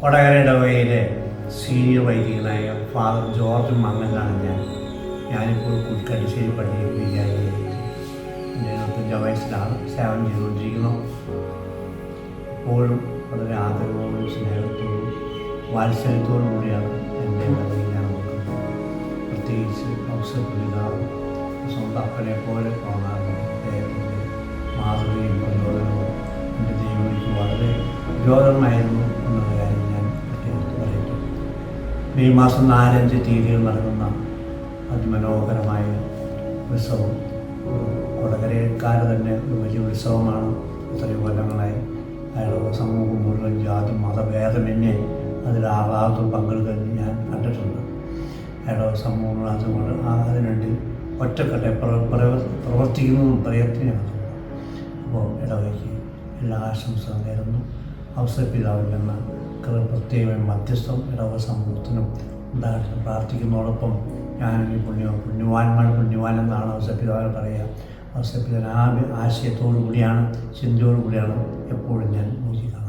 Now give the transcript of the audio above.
കൊടകര ഇടവകയിലെ സീനിയർ വൈദികനായ father George മങ്ങലാണ് ഞാൻ. ഞാനിപ്പോൾ കുൽക്കടിശ്ശേരി പള്ളിയിൽ വിചാരിക്കുന്നത് എന്റെ എഴുപത്തഞ്ചാം വയസ്സിലാണ് സേവനം ചെയ്തുകൊണ്ടിരിക്കുന്നു ഇപ്പോഴും വളരെ ആദരവോടും സ്നേഹത്തോടും വാത്സല്യത്തോടും കൂടിയാണ് എന്റെ പള്ളിയിൽ ഞാൻ നോക്കുന്നത് പ്രത്യേകിച്ച് ഔസപിതാവ് സ്വന്തം അപ്പനെ പോലെ കാണാറുണ്ട് അദ്ദേഹത്തിന്റെ മാതൃകയും പ്രചോദനവും എന്റെ ദൈവം വളരെ പ്രചോദനമായിരുന്നു മെയ് മാസം നാലഞ്ച് തീയതികൾ നടക്കുന്ന അതിമനോഹരമായ ഉത്സവം. കൊടകരക്കാർ തന്നെ ഒരു വലിയ ഉത്സവമാണ്. ഇത്രയും കൊല്ലങ്ങളായി അയാളുടെ സമൂഹം മുഴുവൻ ജാതി മതഭേദമന്യേ അതിൽ ആഹ്ലാദം പങ്കെടുക്കാൻ ഞാൻ കണ്ടിട്ടുണ്ട്. അയാളുടെ സമൂഹം അതുകൊണ്ട് അതിനുവേണ്ടി ഒറ്റക്കെട്ടെ പ്ര- പ്ര- പ്രവർത്തിക്കുന്നതും പ്രയത്നമാണ് അപ്പോൾ ഇടവയ്ക്ക് എല്ലാ ആശംസ നേരുന്നു. അവസരപ്പിതാവിൽ പ്രത്യേകമായി മധ്യസ്ഥം ഇടവ സമൂഹത്തിനും ഉണ്ടാകട്ടെ. പ്രാർത്ഥിക്കുന്നതോടൊപ്പം ഞാനൊരു പുണ്യ പുണ്യവാന്മാർ പുണ്യവാൻ എന്നാണ് അവസരപ്പിതാവിന് പറയുക. അവസരപ്പിതാൻ ആ ആശയത്തോടു കൂടിയാണ് ചിന്തയോടു കൂടിയാണ് എപ്പോഴും ഞാൻ പൂജിക്കുന്നത്